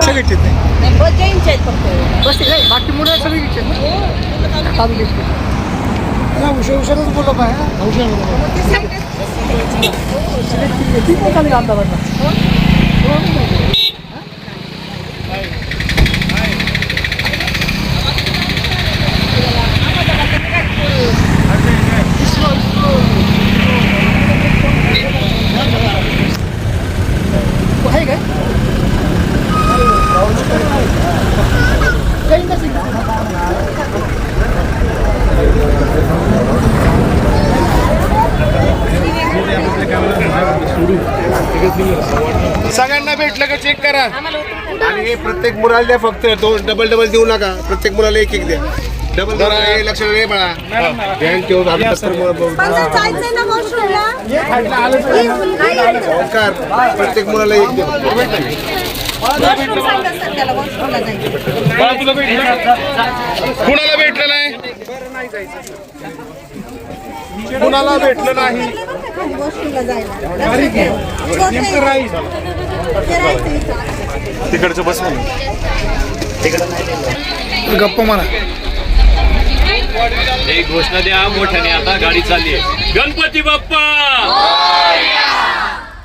सगळे घेतले नाही बस जैनचे आहेत फक्त बस सगळ्यांना भेटलं का चेक करा. आणि हे प्रत्येक मुलाला द्या फक्त. तो डबल डबल देऊ नका. प्रत्येक मुलाला एक एक द्या. डबल जरा हे लक्ष रे बाळा. बँक ठेवून अभ्यास कर संस्कार प्रत्येक मुलाला एक द्या. कुणाला भेटलं नाही? कुणाला भेटलं नाही? तिकडचं बस गप्पा मारा. एक घोषणा द्या मोठ्याने आता गाडी चालली आहे. गणपती बाप्पा!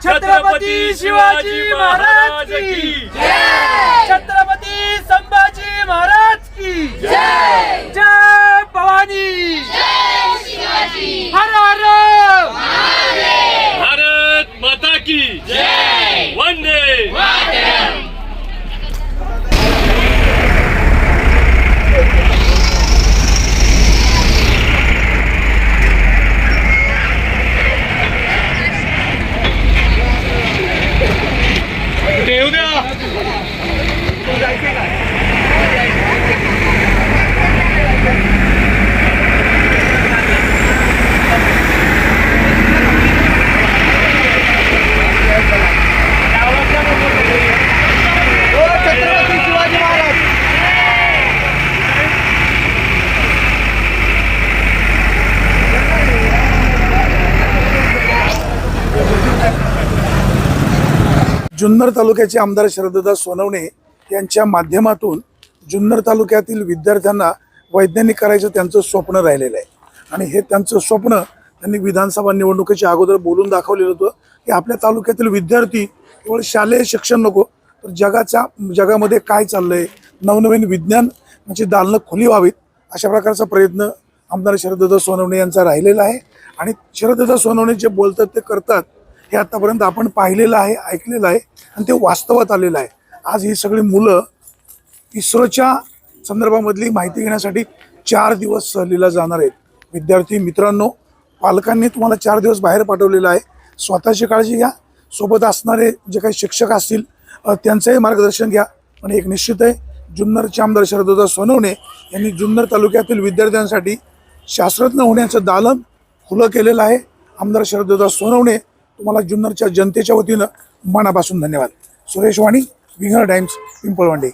छत्रपती शिवाजी महाराज की छत्रपती संभाजी महाराज की जय! जय! जुन्नर तालुक्याचे आमदार शरददा सोनवणे यांच्या माध्यमातून जुन्नर तालुक्यातील विद्यार्थ्यांना वैज्ञानिक करायचं त्यांचं स्वप्न राहिलेलं आहे. आणि हे त्यांचं स्वप्न त्यांनी विधानसभा निवडणुकीच्या अगोदर बोलून दाखवलेलं होतं की आपल्या तालुक्यातील विद्यार्थी केवळ शालेय शिक्षण नको तर जगाच्या जगामध्ये काय चाललंय? नवनवीन विज्ञान म्हणजे दालनं खुली व्हावीत अशा प्रकारचा प्रयत्न आमदार शरददा सोनवणे यांचा राहिलेला आहे. आणि शरददा सोनवणे जे बोलतात ते करतात हे आतापर्यंत आपण पाहिलेलं आहे ऐकलेलं आहे आणि ते वास्तवात आलेलं आहे. आज ही सगळी मुलं इस्रोच्या संदर्भामधली माहिती घेण्यासाठी चार दिवस सहलीला जाणार आहेत. विद्यार्थी मित्रांनो पालकांनी तुम्हाला चार दिवस बाहेर पाठवलेलं आहे. स्वतःची काळजी घ्या. सोबत असणारे जे काही शिक्षक असतील त्यांचंही मार्गदर्शन घ्या. पण एक निश्चित आहे जुन्नरचे आमदार शरदोदा सोनवणे यांनी जुन्नर तालुक्यातील विद्यार्थ्यांसाठी शास्त्रज्ञ होण्याचं दालन खुलं केलेलं आहे. आमदार शरदोदा सोनवणे तुम्हाला जुन्नरच्या जनतेच्या वतीनं मनापासून धन्यवाद. सुरेश वाणी विंगर टाइम्स पिंपळवंडे.